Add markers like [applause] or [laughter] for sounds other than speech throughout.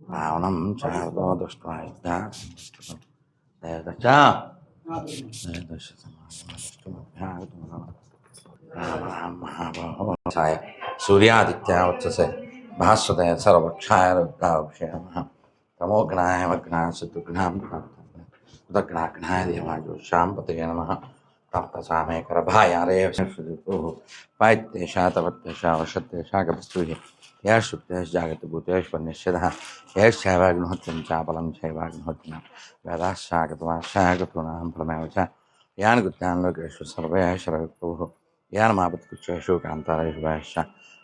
రావణం చార్దో దుష్టాయ సూర్యాదిత్యావత్ససే భాస్వతే సర్వక్షాయ రుద్రాభిషేయ తమోగ్నాయ వగ్నాయ సుదుగ్నాం ఉదగ్నాఘ్నాయ దేవాజోషాం పతయ నమ. తప్తసామే కరభాయారే పాయిత్యేషా తపత్యేషా వషత్యేషా గపస్తూహి यः सुप्तिश्जागतभूतेष्वनिश्चितः हाँ, यः शैवाग्नोत्यं चापलं शैवाग्नोत्तिनां वेदाश्चागतवान् शागतूनां प्रमेव च। यान् गुत्यान् लोकेषु सर्वयः शरविप्रभुः यान् मापत्कुच्छेषु कान्तारेषु वयश्च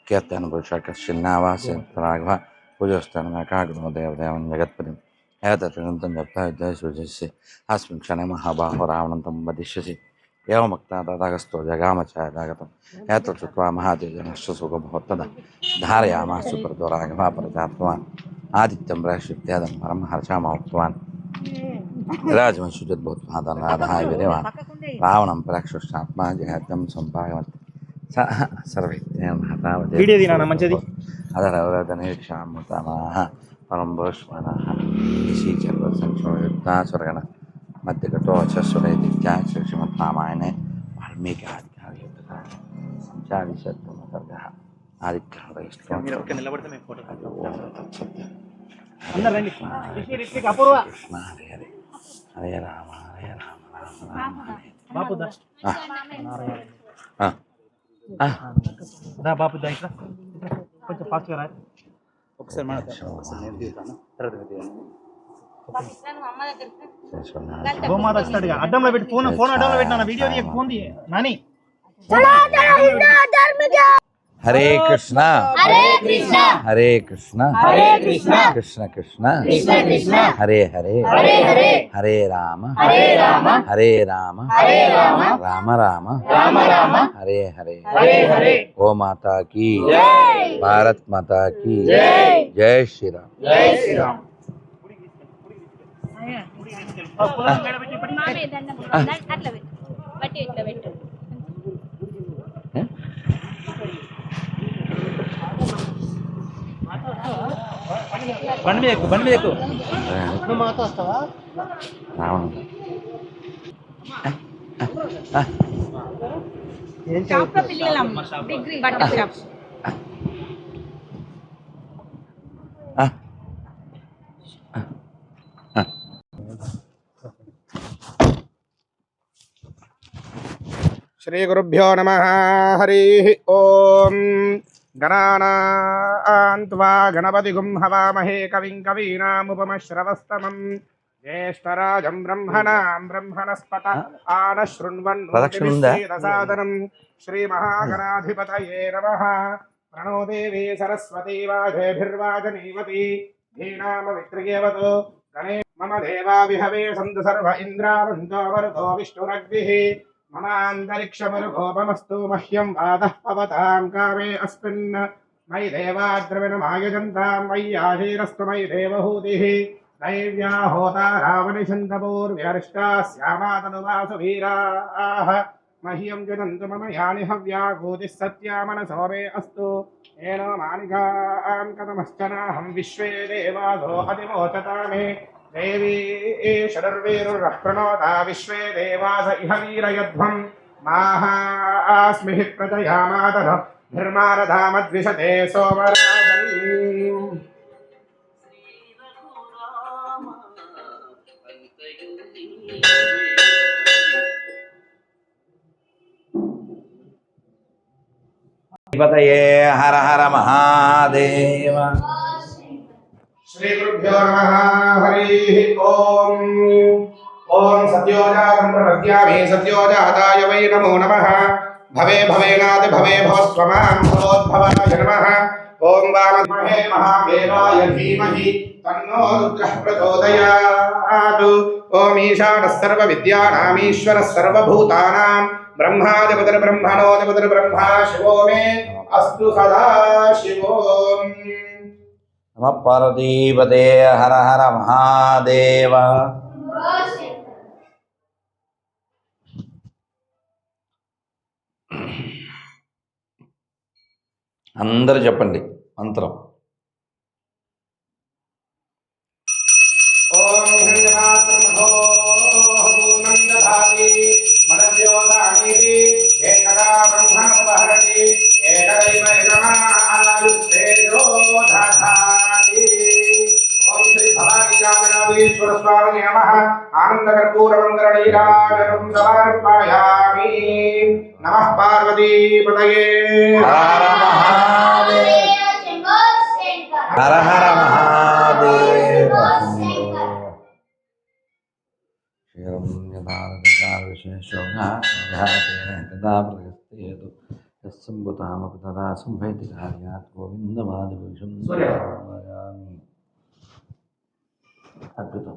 कीर्त्यनुपुरुष कश्चिन्नावासराघव पूजस्तन्मेकाग्नो देवदेवं जगत्पतिम्। एतत् विनन्तं जप्तः विद्यासृजस्य अस्मिन् क्षणे महाबाहो रावणं तं वदिष्यसि। एवमुक्तादगस्तो जगामचादागतं यत्र श्रुत्वा महादेवजनश्च सुखभवत्तदा धारयामाः सुप्रदुरागमा प्रजाप्तवान् आदित्यं राशित्यदं परं हर्षामाप्तवान् राजवंशुजद्भूत्वादनादाय विरेवान् रावणं प्राक्षुष्टात्मा जहत्यं सम्पागमत् सः सर्वैत्येन हतावति अधरवरदनिरीक्षां मुतामाः परं भोष्मणाः निशीचर्वसंक्षोयुक्ता स्वर्गणः మధ్యగతో వచ్చేసుడైతే ధ్యాయ శ్రీమద్నామాయణే వాల్మీకి ఆదికావ్యకృత సంచారిషత్వమసర్గ ఆదికృష్ణ హరే రామ హరే రామ రామ రామ రా బాపు దా ఇట్లా కొంచెం ఫాస్ట్గా రా ఒకసారి మనం తర్వాత గోమాత వస్తాడుగా అడ్డంలో పెట్టి ఫోన్ ఫోన్ అడ్డంలో పెట్టినా వీడియో తీయ ఫోన్ తీయ నాని. హరే కృష్ణ. హరే కృష్ణ. హరే కృష్ణ. హరే కృష్ణ. కృష్ణ కృష్ణ. కృష్ణ కృష్ణ. హరే హరే. హరే హరే. హరే రామ. హరే రామ. హరే రామ. హరే రామ. రామ రామ. రామ రామ. హరే హరే. హరే హరే. ఓ మాతా की భారత్ మాతా की జై శ్రీరామ్. జై శ్రీరామ్ మామే దండం పెట్టుకుందా? అట్లా పెట్టు బట్టి ఇట్లా పెట్టు బండి మీద ఎక్కు బండి మీద ఎక్కు రావణ. షాప్లో పిల్లలం డిగ్రీ బట్టల షాప్. శ్రీగురుభ్యో నమ హరి ఓం గణానాన్వా గణపతిగుం హవామహే కవిం కవీనాముపమశ్రవస్తమం జ్యేష్ఠరాజం బ్రహ్మణాం బ్రహ్మణస్పత ఆన? శృణ్వన్ శ్రీమహాగణాధిపతయే నమ ప్రణో దేవీ సరస్వతీ వాజేభిర్వాజనీవతి ధీనామవిత్రియేవతు గణే మమ దేవా విహవే సంతు సర్వ ఇంద్రావంతో వరుతో విష్ణురగ్నిః మమాంతరిక్షమరుగోపమస్తు మహ్యం వాదः పవతాం కామే అస్మిన్. మయి దేవాద్రవిణమాయజంతాం మయ్యాశీరస్తు మయి దేవహూతిः. దైవ్యా హోతా రావణిషन्तపూర్వ్యరిష్టా శ్యామాతనువాసు వీరాः మహ్యం జనంతు మమ యాని హవ్యా భూతిः సత్యా మనసో మే అస్తు. ఏనో మానికాం కథమశ్చనాహం విశ్వే దేవాసో అతిమోచతా మే देवी शरुर्वीरुरप्रणोता विश्वे देवास इह वीरयध्वम् माः आस्मिः प्रजयामादर। धर्मारधामद्विषते सोमराजनी हर हर महादेव। శ్రీ గురుభ్యో నమ హరి ఓం ఓం సత్యోజాతం ప్రపద్యామి సత్యోజాతాయ వై నమో నమ భవే భవేనాది భవే భవస్వమాం భవోద్భవాయ నమ ఓం వామహే మహాదేవాయ ధీమహి తన్నో రుద్రః ప్రచోదయాత్ ఓం ఈశానः సర్వవిద్యానామీశ్వరः సర్వభూతానాం బ్రహ్మాదిపతిర్బ్రహ్మణోదిపతిర్బ్రహ్మా శివో మే అస్తు సదా శివోం నమ పార్వతీపతే హర హర మహాదేవ అందరూ చెప్పండి మంత్రం. స్వామి నమః ఆనందకర్పూరమంగళనీరాజనం సమర్పయామి నమః హర మహాదేవ హర హర మహాదేవ. క్షీరం యథా విశేషోఘాతేన తదా ప్రగస్తేతు యస్సంభుతామపి తదా సంభైతి కార్యాత్ గోవిందమాదిపురుషం అద్భుతం.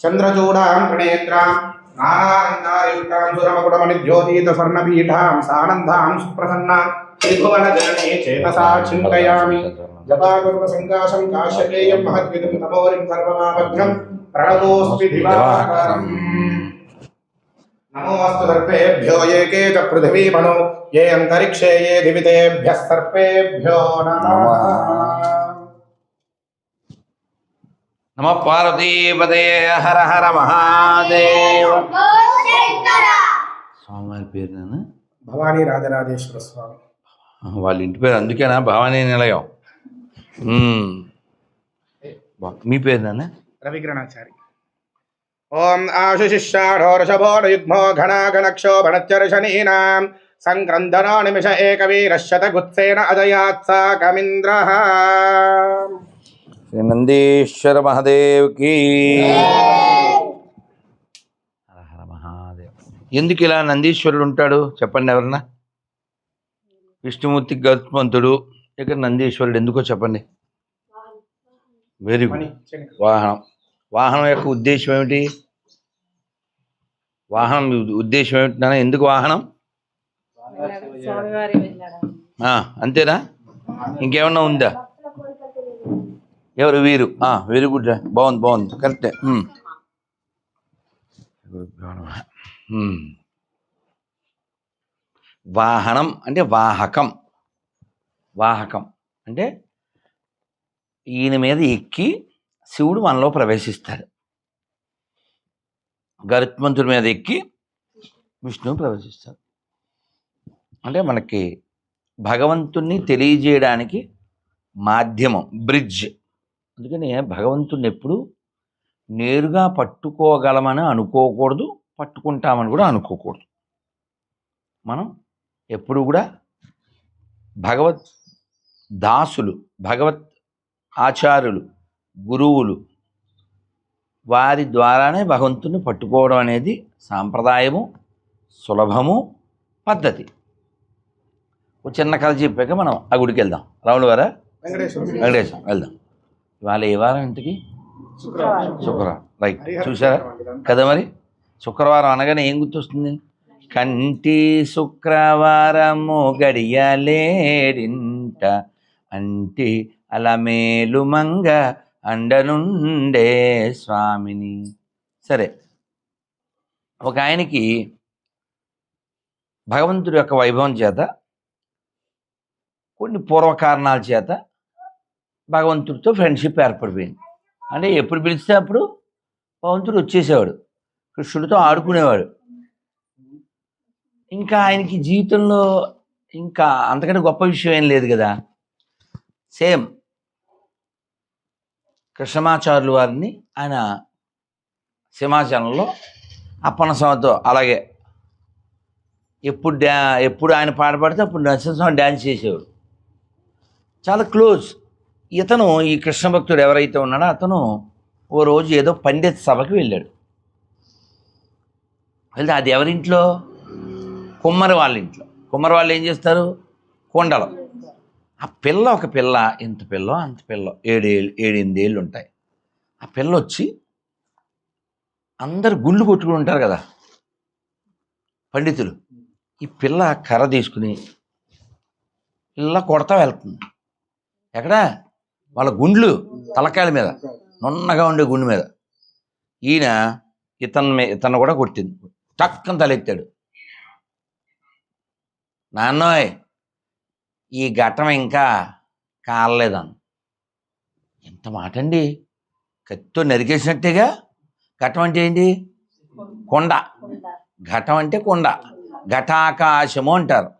చంద్రచూడాం త్రినేత్రాం నానాందాయుక్తాం సురమకుడమణి సర్పేభ్యో ఏకే ఏ అంతరిక్షే ఏ సర్పేభ్యో నమ పార్వతీపదే హర హర మహాదేవ. స్వామివారి పేరు నాన్న భవానీ రాజరాజేశ్వర స్వామి. వాళ్ళ ఇంటి పేరు అందుకేనా? భవానీ నిలయం. మీ పేరు నాన్న రవికిరణాచారి ఓం ఆశుశిష్యాఢోరషభోడయుగ్మో ఘనాఘనక్షోభణచ్చర్షణీనాం. సంక్రందనా నిమిష ఏకవీరశతగుత్సేన అజయాత్ సాకమింద్రః శ్రీ నందీశ్వర మహాదేవ్కి హర హర మహాదేవ్. ఎందుకు ఇలా నందీశ్వరుడు ఉంటాడు చెప్పండి ఎవరన్నా. విష్ణుమూర్తి గరుత్మంతుడు ఇక్కడ నందీశ్వరుడు ఎందుకో చెప్పండి. Very good. వాహనం. వాహనం యొక్క ఉద్దేశం ఏమిటి? వాహనం ఉద్దేశం ఏమిటి నాన్న? ఎందుకు వాహనం? అంతేనా? ఇంకేమన్నా ఉందా? ఎవరు? వీరు. వెరీ గుడ్ బాగుంది బాగుంది. కరెక్టే. వాహనం అంటే వాహకం. వాహకం అంటే ఈయన మీద ఎక్కి శివుడు మనలో ప్రవేశిస్తాడు. గరుత్మంతుడి మీద ఎక్కి విష్ణువు ప్రవేశిస్తాడు. అంటే మనకి భగవంతుణ్ణి తెలియజేయడానికి మాధ్యమం బ్రిడ్జ్. అందుకని భగవంతుణ్ణి ఎప్పుడు నేరుగా పట్టుకోగలమని అనుకోకూడదు పట్టుకుంటామని కూడా అనుకోకూడదు. మనం ఎప్పుడు కూడా భగవత్ దాసులు భగవత్ ఆచార్యులు గురువులు వారి ద్వారానే భగవంతుని పట్టుకోవడం అనేది సాంప్రదాయము సులభము పద్ధతి. ఒక చిన్న కథ చెప్పాక మనం ఆ గుడికి వెళ్దాం. రాములు వారా వెంకటేశ్వర వెంకటేశ్వరం వెళ్దాం. ఇవాళ ఏ వారం ఇంతకి? శుక్రవారం. రైట్ చూసారా కదా మరి? శుక్రవారం అనగానే ఏం గుర్తొస్తుంది? కంటి శుక్రవారము గడియలేడింట అంటి అలమేలు మంగ అండనుండే స్వామిని. సరే. ఒక ఆయనకి భగవంతుడి యొక్క వైభవం చేత కొన్ని పూర్వకారణాల చేత భగవంతుడితో ఫ్రెండ్షిప్ ఏర్పడిపోయింది. అంటే ఎప్పుడు పిలిస్తే అప్పుడు భగవంతుడు వచ్చేసేవాడు. కృష్ణుడితో ఆడుకునేవాడు. ఇంకా ఆయనకి జీవితంలో ఇంకా అంతకంటే గొప్ప విషయం ఏం లేదు కదా. సేమ్ కృష్ణమాచార్యుల వారిని ఆయన సింహాచలంలో అప్పన స్వామితో అలాగే ఎప్పుడు డ్యా ఎప్పుడు ఆయన పాట పాడితే అప్పుడు నరసింహస్వామి డ్యాన్స్ చేసేవాడు. చాలా క్లోజ్. ఇతను ఈ కృష్ణ భక్తుడు ఎవరైతే ఉన్నాడో అతను ఓ రోజు ఏదో పండిత్ సభకి వెళ్ళాడు. వెళ్తే అది ఎవరింట్లో? కుమ్మరి వాళ్ళ ఇంట్లో కుమ్మరి వాళ్ళు ఏం చేస్తారు? కొండలు. ఆ పిల్ల ఒక పిల్ల ఇంత పిల్ల అంత పిల్ల ఏడేళ్ళు ఏడెనిమిది ఏళ్ళు ఉంటాయి. ఆ పిల్ల వచ్చి అందరు గుళ్ళు కొట్టుకుని ఉంటారు కదా పండితులు. ఈ పిల్ల కర్ర తీసుకుని ఇలా కొడతా వెళ్తుంది. ఎక్కడ? వాళ్ళ గుండ్లు తలకాయల మీద నున్నగా ఉండే గుండు మీద. ఈయన ఇతను ఇతను కూడా కొట్టింది. టక్కన తలెత్తాడు. నాన్నోయ్ ఈ ఘటం ఇంకా కాలలేదన్న ఎంత మాట అండి కత్తితో నరికేసినట్టేగా? ఘటం అంటే ఏంటి? కొండ. ఘటం అంటే కొండ. ఘటాకాశము అంటారు.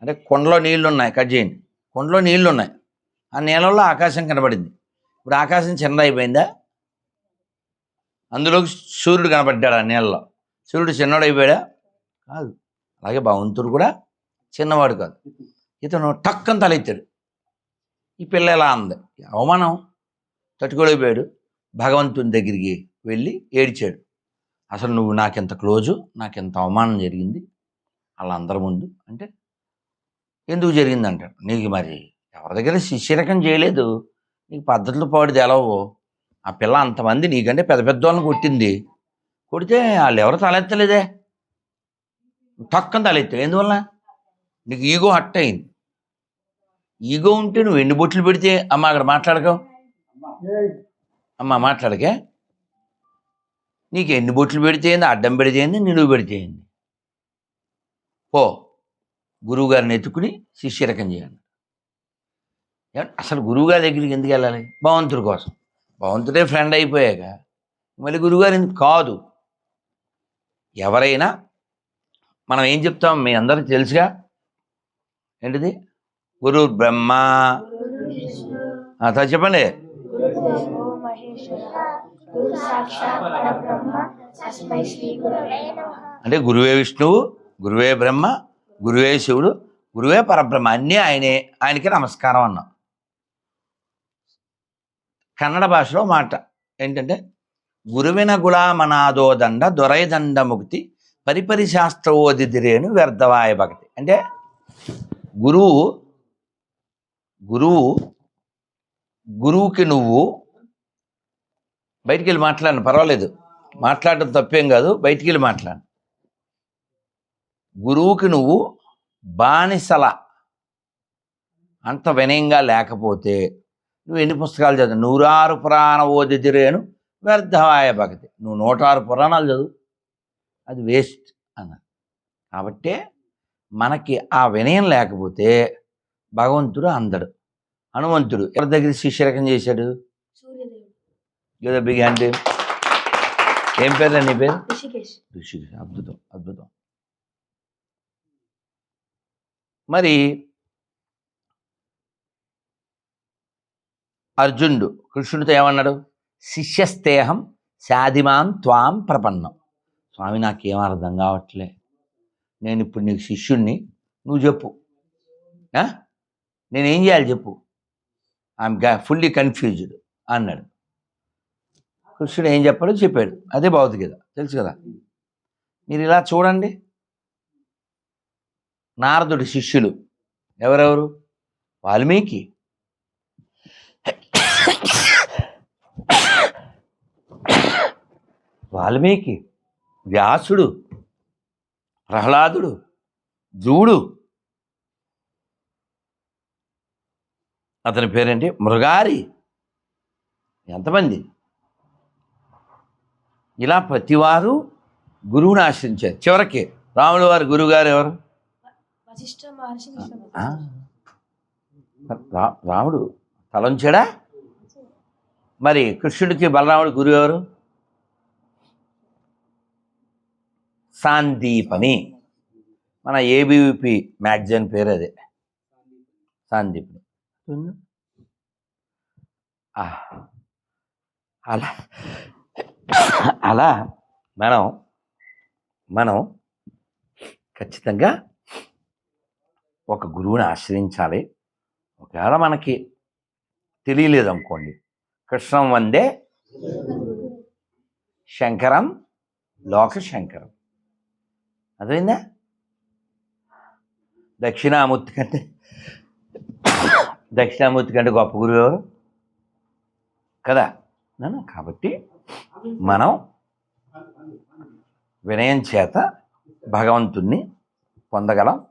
అంటే కొండలో నీళ్ళు ఉన్నాయి కట్ చేయండి. కొండలో నీళ్ళు ఉన్నాయి ఆ నీళ్ళల్లో ఆకాశం కనబడింది. ఇప్పుడు ఆకాశం చిన్నదైపోయిందా? అందులోకి సూర్యుడు కనబడ్డాడు ఆ నీళ్ళలో సూర్యుడు చిన్నవాడు కాదు. అలాగే భగవంతుడు కూడా చిన్నవాడు కాదు. ఇతను టక్కన తలెత్తాడు. ఈ పిల్ల ఎలా అంది? అవమానం. తట్టుకోలేకపోయాడు. భగవంతుని దగ్గరికి వెళ్ళి ఏడిచాడు. అసలు నువ్వు నాకెంత క్లోజు నాకెంత అవమానం జరిగింది? వాళ్ళందరి ముందు అంటే ఎందుకు జరిగింది అంటాడు నీకు మరి ఎవరి దగ్గర శిష్యరకం చేయలేదు. నీకు పద్ధతులు పాడు తెలవు ఆ పిల్ల అంతమంది నీకంటే పెద్ద పెద్ద వాళ్ళని కొట్టింది. కొడితే వాళ్ళు ఎవరు తలెత్తలేదే? తక్కువ తలెత్తాడు ఎందువల్ల నీకు ఈగో హట్ అయింది. ఈగో ఉంటే నువ్వు ఎన్ని బొట్లు పెడితే అమ్మ అక్కడ మాట్లాడకవు? అమ్మ మాట్లాడకే? నీకు ఎన్ని బొట్లు పెడితే ఏంది? అడ్డం పెడితే ఏంది? నిలువు పెడితే ఏంది? పో. గురువు గారిని ఎత్తుకుని శిష్యరకం చేయండి అసలు గురువు గారి దగ్గరికి ఎందుకు వెళ్ళాలి? భగవంతుడి కోసం. భగవంతుడే ఫ్రెండ్ అయిపోయాక మళ్ళీ గురువుగారు ఎందుకు? కాదు. ఎవరైనా మనం ఏం చెప్తాం? మీ అందరికి తెలుసుగా? ఏంటిది? గురు బ్రహ్మ. ఆ, చెప్పండి. అంటే గురువే విష్ణువు గురువే బ్రహ్మ గురువే శివుడు గురువే పరబ్రహ్మ. అన్నీ ఆయనే. ఆయనకి నమస్కారం అన్నాం. కన్నడ భాషలో మాట ఏంటంటే గురువిన గులామనాదో దండ దొరైదండ ముక్తి పరిపరి శాస్త్రవోదిదిరేను వ్యర్థవాయ భక్తి అంటే గురువు గురువు గురువుకి నువ్వు బయటికి వెళ్ళి మాట్లాడను పర్వాలేదు. మాట్లాడటం తప్పేం కాదు బయటికి వెళ్ళి మాట్లాడు. గురువుకి నువ్వు బానిసల అంత వినయంగా లేకపోతే నువ్వు ఎన్ని పుస్తకాలు చదువు? నూరారు పురాణ ఓదిదిరేను వ్యర్థవాయ భక్తి నువ్వు నూటారు పురాణాలు చదువు. అది వేస్ట్ అన్నారు. కాబట్టే మనకి ఆ వినయం లేకపోతే భగవంతుడు అందడు. హనుమంతుడు ఎవరి దగ్గర శిష్యరకం చేశాడు? ఏదో బిగ్ హ్యాండ్. ఏం పేరు నీ పేరు? ఋషికేశ్ అద్భుతం అద్భుతం. మరి అర్జునుడు కృష్ణుడితో ఏమన్నాడు? శిష్యస్తేహం శాధిమాన్ త్వాం ప్రపన్నం. స్వామి నాకేం అర్థం కావట్లే. నేను ఇప్పుడు నీకు శిష్యుణ్ణి నువ్వు చెప్పు. నేనేం చేయాలి చెప్పు? ఐఎమ్ ఫుల్లీ కన్ఫ్యూజ్డ్ అన్నాడు. కృష్ణుడు ఏం చెప్పాడో చెప్పాడు. అదే భౌతికత తెలుసు కదా? మీరు ఇలా చూడండి. నారదుడి శిష్యులు ఎవరెవరు? వాల్మీకి వాల్మీకి వ్యాసుడు ప్రహ్లాదుడు ధ్రువుడు అతని పేరేంటి? మృగారి. ఎంతమంది? ఇలా ప్రతివారు గురువుని ఆశ్రయించారు. చివరికి రాముడు వారి గురువు గారు ఎవరు రాముడు తలంచాడా? మరి కృష్ణుడికి బలరాముడి గురువు ఎవరు సాందీపని. మన ఏబీవీపీ మ్యాగజైన్ పేరు అదే. సాందీపని. అలా. అలా మనం మనం ఖచ్చితంగా ఒక గురువుని ఆశ్రయించాలి. ఒకవేళ మనకి తెలియలేదు అనుకోండి కృష్ణం వందే శంకరం లోక శంకరం అర్థమైందా? దక్షిణామూర్తి కంటే దక్షిణామూర్తి కంటే గొప్ప గురువు ఎవరు? కదా? కాబట్టి మనం వినయం చేత భగవంతుణ్ణి పొందగలం.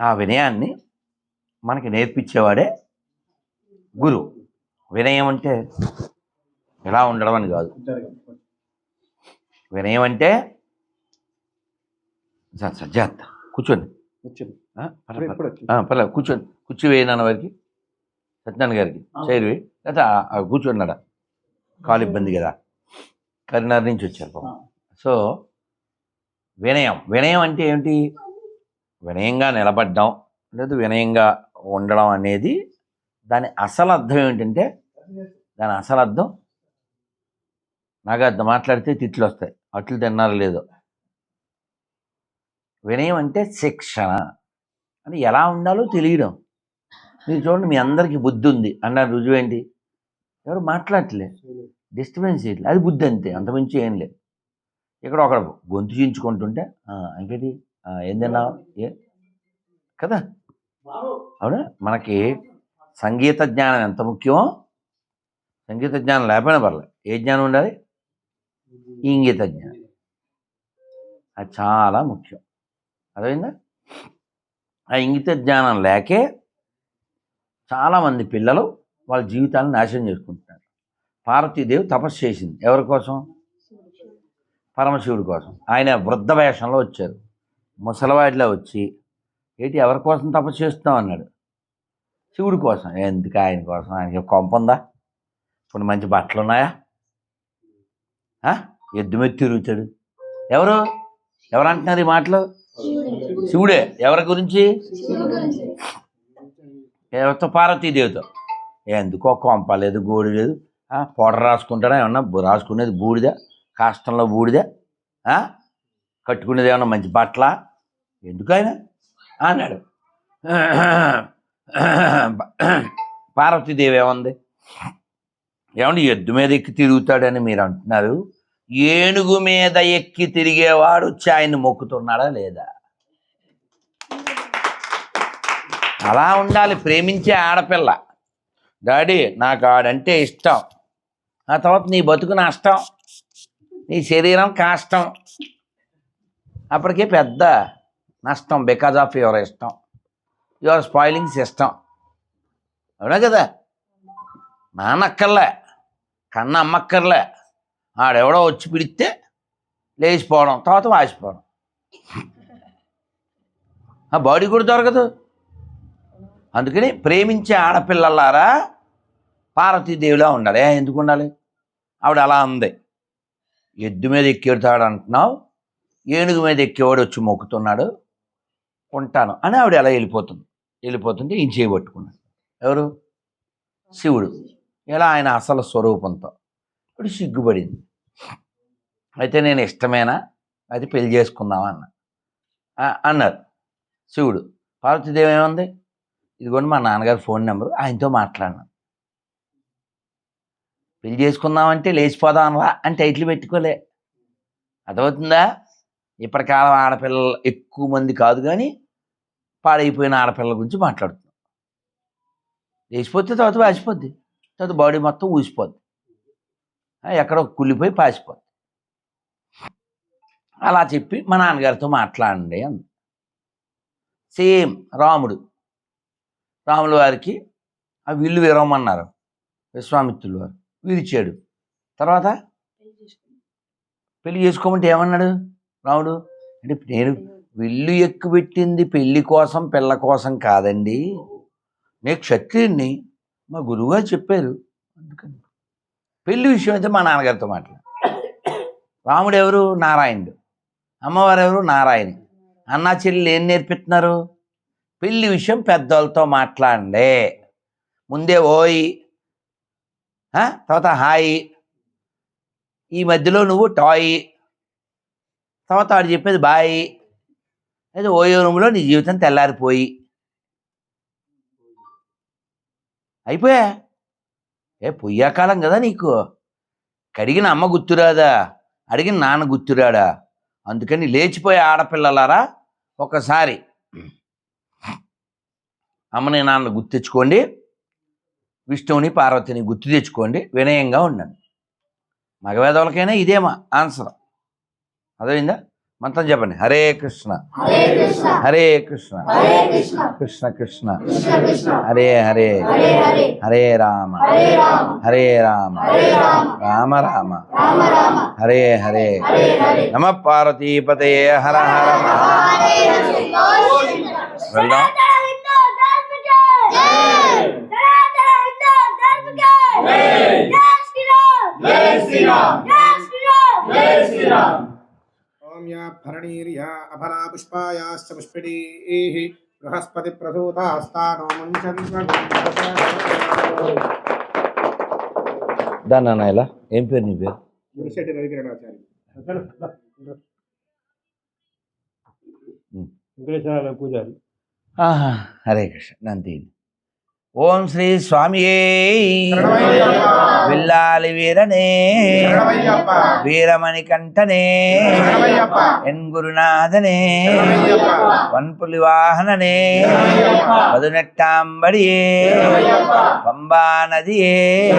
ఆ వినయాన్ని మనకి నేర్పించేవాడే గురువు. వినయం అంటే ఎలా ఉండడం అని కాదు. వినయం అంటే జాగ్రత్త కూర్చోండి. పర్లేదు కూర్చోండి. కూర్చో వేయనాన్న వారికి? సత్యనారాయణ గారికి. చైర్వి. ఆ కూర్చోన్నాడా కాలు ఇబ్బంది కదా. కరీంనగర్ నుంచి వచ్చారు. సో వినయం. వినయం అంటే ఏంటి వినయంగా నిలబడ్డం లేదు వినయంగా ఉండడం అనేది దాని అసలు అర్థం ఏంటంటే దాని అసలు అర్థం? నాకు అర్థం మాట్లాడితే తిట్లు వస్తాయి. అట్లు తిన్నారో లేదో. వినయం అంటే శిక్షణ. అని ఎలా ఉండాలో తెలియడం. మీరు చూడండి మీ అందరికీ బుద్ధి ఉంది. అన్నారు రుజువు ఏంటి? ఎవరు మాట్లాడలే డిస్టర్బెన్స్ చేయట్లేదు అది బుద్ధి అంతే. అంతమించి ఏం లేదు. ఇక్కడ ఒకడు గొంతు చించుకుంటుంటే ఇంకేంటి ఏందన్నా ఏం తిన్నావు? ఏ? కదా? అవునా? మనకి సంగీత జ్ఞానం ఎంత ముఖ్యమో సంగీత జ్ఞానం లేకపోయినా పర్లేదు ఏ జ్ఞానం ఉండాలి? ఇంగిత జ్ఞానం. అది చాలా ముఖ్యం. అర్థమైందా? ఆ ఇంగిత జ్ఞానం లేకే చాలామంది పిల్లలు వాళ్ళ జీవితాలను నాశనం చేసుకుంటున్నారు. పార్వతీదేవి తపస్సు చేసింది. ఎవరి కోసం? పరమశివుడి కోసం. ఆయన వృద్ధ వేషంలో వచ్చారు. ముసలవాడిలో వచ్చి ఏంటి ఎవరి కోసం తపస్సు చేస్తున్నాం అన్నాడు. శివుడి కోసం. ఎందుకు ఆయన కోసం? ఆయనకి కొంప ఇప్పుడు కొన్ని మంచి బట్టలు ఉన్నాయా ఎద్దు మీద తిరుగుతాడు. ఎవరు? ఎవరు అంటున్నారు ఈ మాటలు? శివుడే. ఎవరి గురించి? ఎవరితో? పార్వతీదేవితో. ఎందుకో కొంప లేదు గోడి లేదు. పొడ పౌడర్ రాసుకుంటాడా? ఏమన్నా రాసుకునేది బూడిద? కాష్టంలో బూడిద? కట్టుకునేది ఏమన్నా మంచి బట్టల? ఎందుకు ఆయన? అన్నాడు. [clears throat] పార్వతీదేవి ఏమంది? ఏమంటే ఎద్దు మీద ఎక్కి తిరుగుతాడని మీరు అంటున్నారు? ఏనుగు మీద ఎక్కి తిరిగేవాడు వచ్చి మొక్కుతున్నాడా లేదా? అలా ఉండాలి ప్రేమించే ఆడపిల్ల. డాడీ నాకు ఆడంటే ఇష్టం. ఆ తర్వాత నీ బతుకు నష్టం. నీ శరీరం కాష్టం. అప్పటికే పెద్ద నష్టం బికాజ్ ఆఫ్ యువర్ ఇష్టం. యువర్ స్పాయిలింగ్ సిస్టమ్ అవునా కదా? నాన్నక్కర్లే. కన్న అమ్మక్కర్లే. ఆడెవడో వచ్చి పిడితే లేచిపోవడం తర్వాత వాసిపోవడం. ఆ బాడీ కూడా దొరకదు. అందుకని ప్రేమించే ఆడపిల్లలారా పార్వతీదేవిలా ఉండాలి. ఎందుకు ఉండాలి? ఆవిడ అలా ఉంది ఎద్దు మీద ఎక్కేడుతాడు అంటున్నావు. ఏనుగు మీద ఎక్కేవాడు వచ్చి మొక్కుతున్నాడు. ఉంటాను అని ఆవిడ ఎలా వెళ్ళిపోతుంది. వెళ్ళిపోతుంటే ఈయన చేయబట్టుకున్నాడు ఎవరు? శివుడు. ఇలా ఆయన అసలు స్వరూపంతో ఇప్పుడు సిగ్గుపడింది. అయితే నేను ఇష్టమేనా? అది పెళ్ళి చేసుకుందామా? అన్న. అన్నారు. శివుడు పార్వతీదేవి ఏముంది? ఇదిగోండి మా నాన్నగారి ఫోన్ నెంబరు ఆయనతో మాట్లాడినాను పెళ్ళి చేసుకుందామంటే లేచిపోదాం రా అని టైటిల్ పెట్టుకోలే. అర్థమవుతుందా? ఇప్పటి కాలం ఆడపిల్లలు ఎక్కువ మంది కాదు కానీ పాడైపోయిన ఆడపిల్లల గురించి మాట్లాడుతున్నాం. లేచిపోతే తర్వాత వాసిపోద్ది తర్వాత బాడీ మొత్తం ఊసిపోద్ది. ఎక్కడ ఎక్కడో కుళ్ళిపోయి పాసిపోద్ది. అలా చెప్పి మా నాన్నగారితో మాట్లాడండి అంది. సేమ్ రాముడు. రాముల వారికి ఆ విల్లు విరవమన్నారు విశ్వామిత్రులు వారు. విరిచాడు. తర్వాత పెళ్ళి చేసుకోమంటే ఏమన్నాడు రాముడు? అంటే నేను విల్లు ఎక్కుపెట్టింది పెళ్ళి కోసం పిల్ల కోసం కాదండి. నేను క్షత్రియుణ్ణి. మా గురువుగారు చెప్పారు. అందుకని. పెళ్ళి విషయం అయితే మా నాన్నగారితో మాట్లాడు రాముడు ఎవరు నారాయణుడు. అమ్మవారు ఎవరు నారాయణి. అన్నా చెల్లెలు ఏం నేర్పిస్తున్నారు? పెళ్ళి విషయం పెద్దోళ్ళతో మాట్లాడండి. ముందే ఓయ్. తర్వాత హాయ్. ఈ మధ్యలో నువ్వు టాయ్. తర్వాత వాడు చెప్పేది బాయ్. అయితే ఓయో రూమ్లో నీ జీవితం తెల్లారిపోయి. అయిపోయా? ఏ పొయ్యాకాలం కదా నీకు. కడిగిన అమ్మ గుర్తురాదా? అడిగిన నాన్న గుర్తురాడా? అందుకని లేచిపోయే ఆడపిల్లలారా ఒకసారి అమ్మని నాన్న గుర్తు తెచ్చుకోండి విష్ణువుని పార్వతిని గుర్తు తెచ్చుకోండి. వినయంగా ఉండండి. మగవేదవులకైనా ఇదేమా ఆన్సర్. అర్థమైందా? మంత్రం చెప్పండి హరే కృష్ణ హరే కృష్ణ కృష్ణ కృష్ణ హరే హరే హరే రామ హరే రామ రామ రామ హరే హరే నమ పార్వతీపతే హర హర వెళ్దాం ఓం యా భరణీర్యా అపరా పుష్పాయాశ్చ పుష్పిణీః బృహస్పతి ప్రసూతాస్తానో దాన్ని అన్న ఏం పేరు నీ పేరు? మునిశెట్టి రవికిరణాచారి. వెంకటేశ్వర పూజారి. హరే కృష్ణ నంది. ஓம் ஸ்ரீ சுவாமியே. வில்லாலி வீரனே. வீரமணி கண்டனே. என் குருநாதனே. வன்புலி வாகனனே. பதினெட்டாம் படியே. பம்பா நதியே.